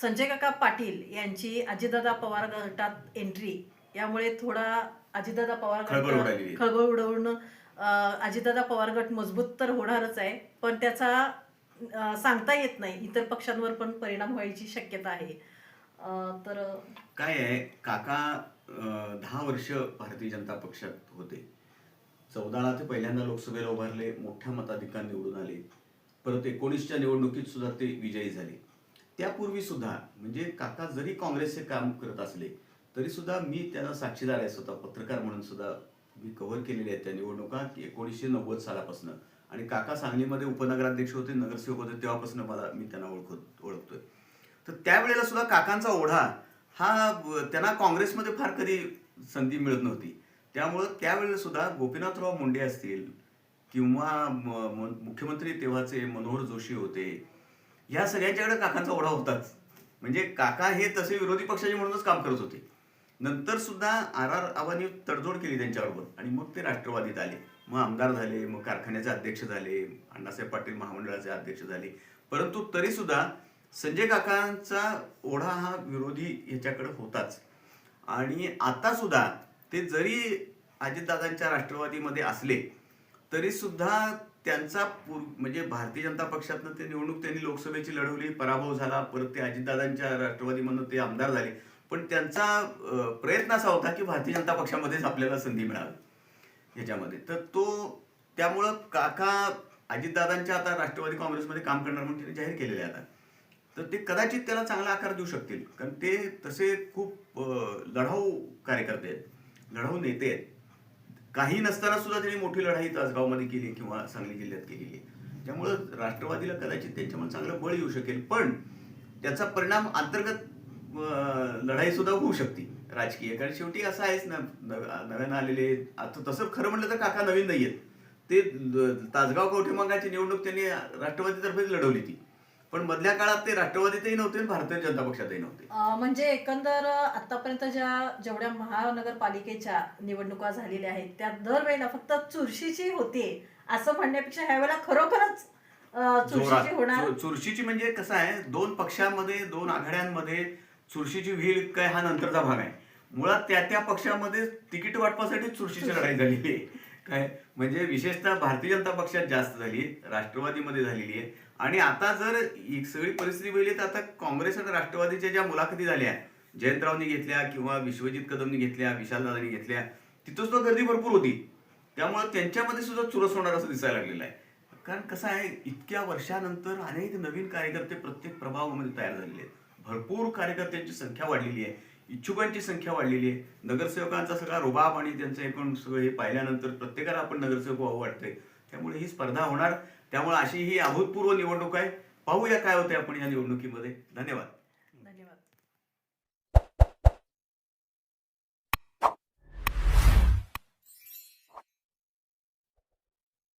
संजय काका पाटील यांची अजितदादा पवार गटात एंट्री यामुळे थोडा अजितदादा पवार गट. खळबळ उडवून अजितदादा पवार गट मजबूत तर होणारच आहे पण त्याचा सांगता येत नाही. इतर पक्षांवर पण परिणाम व्हायची शक्यता आहे. तर काय आहे काका दहा वर्ष भारतीय जनता पक्षात होते. चौदाला ते पहिल्यांदा लोकसभेला उभारले मोठ्या मताधिकार निवडून आले. परत एकोणीसच्या निवडणुकीत सुद्धा ते विजयी झाले. त्यापूर्वी सुद्धा म्हणजे काका जरी काँग्रेसचे काम करत असले तरी सुद्धा मी त्यांना साक्षीदार आहे स्वतः पत्रकार म्हणून सुद्धा मी कव्हर केलेली आहेत त्या निवडणुका की एकोणीसशे नव्वद सालापासून. आणि काका सांगलीमध्ये उपनगराध्यक्ष होते नगरसेवक होते तेव्हापासून मला मी त्यांना ओळखत ओळखतोय. तर त्यावेळेला सुद्धा काकांचा ओढा हा त्यांना काँग्रेसमध्ये फार कधी संधी मिळत नव्हती. त्यामुळं त्यावेळेला सुद्धा गोपीनाथराव मुंडे असतील किंवा मुख्यमंत्री तेव्हाचे मनोहर जोशी होते या सगळ्यांच्याकडे काकांचा ओढा होताच. म्हणजे काका हे तसे विरोधी पक्षाचे म्हणूनच काम करत होते. नंतर सुद्धा आर आर आबांनी तडजोड केली त्यांच्याबरोबर. आणि मग ते राष्ट्रवादीत आले. मग आमदार झाले मग कारखान्याचे अध्यक्ष झाले अण्णासाहेब पाटील महामंडळाचे अध्यक्ष झाले. परंतु तरी सुद्धा संजय काकांचा ओढा हा विरोधी ह्याच्याकडे होताच. आणि आता सुद्धा ते जरी अजितदादांच्या राष्ट्रवादीमध्ये असले तरी सुद्धा त्यांचा पूर म्हणजे भारतीय जनता पक्षातनं ते निवडणूक त्यांनी लोकसभेची लढवली पराभव झाला परत ते अजितदादांच्या राष्ट्रवादीमधनं ते आमदार झाले. पण त्यांचा प्रयत्न असा होता की भारतीय जनता पक्षामध्येच आपल्याला संधी मिळावी ह्याच्यामध्ये तर तो त्यामुळं काका अजितदादांच्या आता राष्ट्रवादी काँग्रेसमध्ये काम करणार म्हणून त्यांनी जाहीर केलेले आता. तर ते कदाचित त्याला चांगला आकार देऊ शकतील. कारण ते तसे खूप लढाऊ कार्यकर्ते आहेत लढाऊ नेते आहेत. काही नसताना सुद्धा त्यांनी मोठी लढाई तासगावमध्ये केली किंवा सांगली जिल्ह्यात केलेली आहे. त्यामुळं राष्ट्रवादीला कदाचित त्यांच्यामुळे चांगलं बळ येऊ शकेल पण त्याचा परिणाम अंतर्गत लढाई सुद्धा होऊ शकते. राजकीय कारण शेवटी असं आहेच ना नव्यानं आलेले आता तसं खरं म्हटलं तर काका नवीन नाही आहेत ते तासगाव कवठेमंगाची निवडणूक त्यांनी राष्ट्रवादीतर्फेच लढवली ती. पण मधल्या काळात ते राष्ट्रवादीतही नव्हते भारतीय जनता पक्षातही नव्हते. म्हणजे एकंदर आतापर्यंत ज्या जेवढ्या महानगरपालिकेच्या निवडणुका झालेल्या आहेत त्या दरवेळेला फक्त चुरशीची होते. असं म्हणण्यापेक्षा ह्यावेळेला खरोखरच चुरशीची होणार? चुरशीची म्हणजे कसं आहे दोन पक्षांमध्ये दोन आघाड्यांमध्ये चुरशीची व्हील काय हा नंतरचा भाग आहे. मुळात त्या त्या पक्षामध्ये तिकीट वाटपासाठी चुरशीची लढाई आहे. काय? म्हणजे विशेषतः भारतीय जनता पक्षात जास्त झाली राष्ट्रवादीमध्ये झालेली आहे. आणि आता जर एक सगळी परिस्थिती बघितली तर आता काँग्रेस आणि राष्ट्रवादीच्या ज्या मुलाखती झाल्या जयंतरावनी घेतल्या किंवा विश्वजित कदमनी घेतल्या विशालदादांनी घेतल्या तिथं सुद्धा गर्दी भरपूर होती. त्यामुळे त्यांच्यामध्ये सुद्धा चुरस होणार असं दिसायला लागलेलं आहे. कारण कसं आहे इतक्या वर्षानंतर अनेक नवीन कार्यकर्ते प्रत्येक प्रभावामध्ये तयार झालेले आहेत. भरपूर कार्यकर्त्यांची संख्या वाढलेली आहे. इच्छुकांची संख्या वाढलेली आहे. नगरसेवकांचा सगळा रुबाब आणि त्यांचं एकूण सगळं हे पाहिल्यानंतर प्रत्येकाला आपण नगरसेवक व्हावं वाटतंय. त्यामुळे ही स्पर्धा होणार. त्यामुळे अशी ही अभूतपूर्व निवडणूक आहे. पाहूया काय होते आपण या निवडणुकीमध्ये. धन्यवाद.